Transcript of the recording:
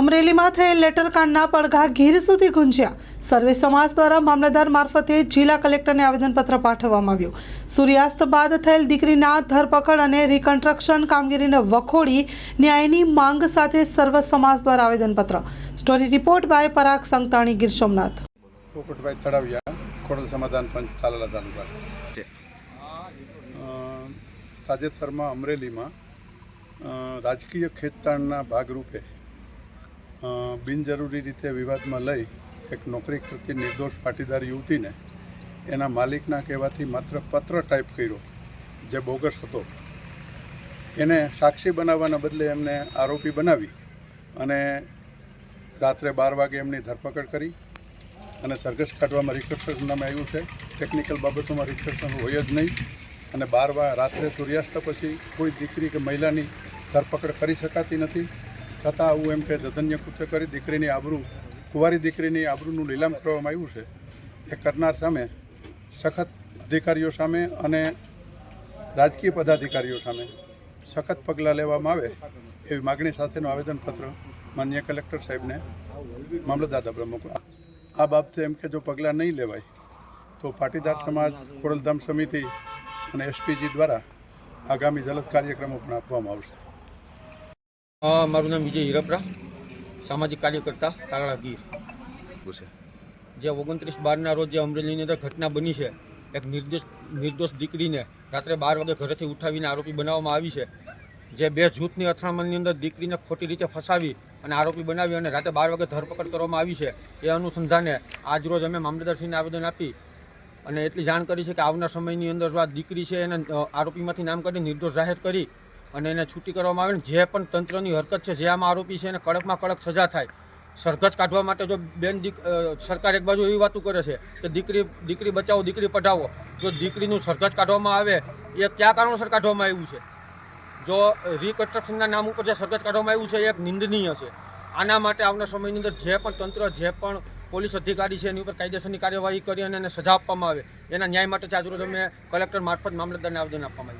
અમરેલીમાં થયેલ લેટરકાંડના પડઘા ગીર સુધી ગુંજ્યા. સર્વે સમાજ દ્વારા મામલતદાર મારફતે જિલ્લા કલેક્ટરને આવેદનપત્ર પાઠવવામાં આવ્યું. સૂર્યાસ્ત બાદ થયેલ દીકરીના ધરપકડ અને રિકન્સ્ટ્રક્શન કામગીરીને વખોડી ન્યાયની માંગ સાથે સર્વ સમાજ દ્વારા આવેદનપત્ર. Story report by Parag Sangtani Gir Somnath. Popatbhai તાજેતરમાં અમરેલીમાં રાજકીય ખેતતાણના ભાગરૂપે બિનજરૂરી રીતે વિવાદમાં લઈ એક નોકરી કરતી નિર્દોષ પાટીદાર યુવતીને એના માલિકના કહેવાથી માત્ર પત્ર ટાઈપ કર્યો, જે બોગસ હતો. એને સાક્ષી બનાવવાના બદલે એમને આરોપી બનાવી અને રાત્રે બાર વાગે એમની ધરપકડ કરી અને સરઘસ કાઢવામાં રિકન્સ્ટ્રક્શન નામે આવ્યું છે. ટેકનિકલ બાબતોમાં રિકન્સ્ટ્રક્શન હોય જ નહીં અને બાર રાત્રે સૂર્યાસ્ત પછી કોઈ દીકરી કે મહિલાની ધરપકડ કરી શકાતી નથી. છતાં આવું એમ કે જધન્ય કૃત્ય કરી દીકરીની આબરૂ, કુંવારી દીકરીની આબરૂનું લીલામ કરવામાં આવ્યું છે. એ કરનાર સામે સખત અધિકારીઓ સામે અને રાજકીય પદાધિકારીઓ સામે સખત પગલાં લેવામાં આવે એવી માગણી સાથેનું આવેદનપત્ર માન્ય કલેક્ટર સાહેબને મામલતદાર ડબરા આ બાબતે એમ કે જો પગલાં નહીં લેવાય, તો પાટીદાર સમાજ, ખોડલધામ સમિતિ અને એસપીજી દ્વારા આગામી જલદ કાર્યક્રમો પણ આપવામાં આવશે. મારું નામ વિજય હિરપરા સામાજિક કાર્યકર્તા તારાળા ગીર. જે ઓગણત્રીસ બારના રોજ જે અમરેલીની અંદર ઘટના બની છે એક નિર્દોષ નિર્દોષ દીકરીને રાત્રે બાર વાગે ઘરેથી ઉઠાવીને આરોપી બનાવવામાં આવી છે. જે બે જૂથની અથડામણની અંદર દીકરીને ખોટી રીતે ફસાવી અને આરોપી બનાવી અને રાતે બાર વાગે ધરપકડ કરવામાં આવી છે એ અનુસંધાને આજરોજ અમે મામલતદારશ્રીને આવેદન આપી અને એટલી જાણ કરી છે કે આવનાર સમયની અંદર જો આ દીકરી છે એને આરોપીમાંથી નામ કરી નિર્દોષ જાહેર કરી અને એને છૂટી કરવામાં આવે ને જે પણ તંત્રની હરકત છે, જે આમાં આરોપી છે, એને કડકમાં કડક સજા થાય. સરઘસ કાઢવા માટે જો બેન દીક સરકાર એક બાજુ એવી વાતો કરે છે કે દીકરી દીકરી બચાવો, દીકરી પઢાવો. જો દીકરીનું સરઘસ કાઢવામાં આવે, એ કયા કારણોસર કાઢવામાં આવ્યું છે? જો રિકન્સ્ટ્રક્શનના નામ ઉપર જે સરઘસ કાઢવામાં આવ્યું છે, એ એક નિંદનીય છે. આના માટે આવનાર સમયની અંદર જે પણ તંત્ર, જે પણ પોલીસ અધિકારી છે, એની ઉપર કાયદેસરની કાર્યવાહી કરી અને એને સજા આપવામાં આવે. એના ન્યાય માટે આજરોજ અમે કલેક્ટર મારફત મામલતદારને આવેદન આપવામાં આવ્યું.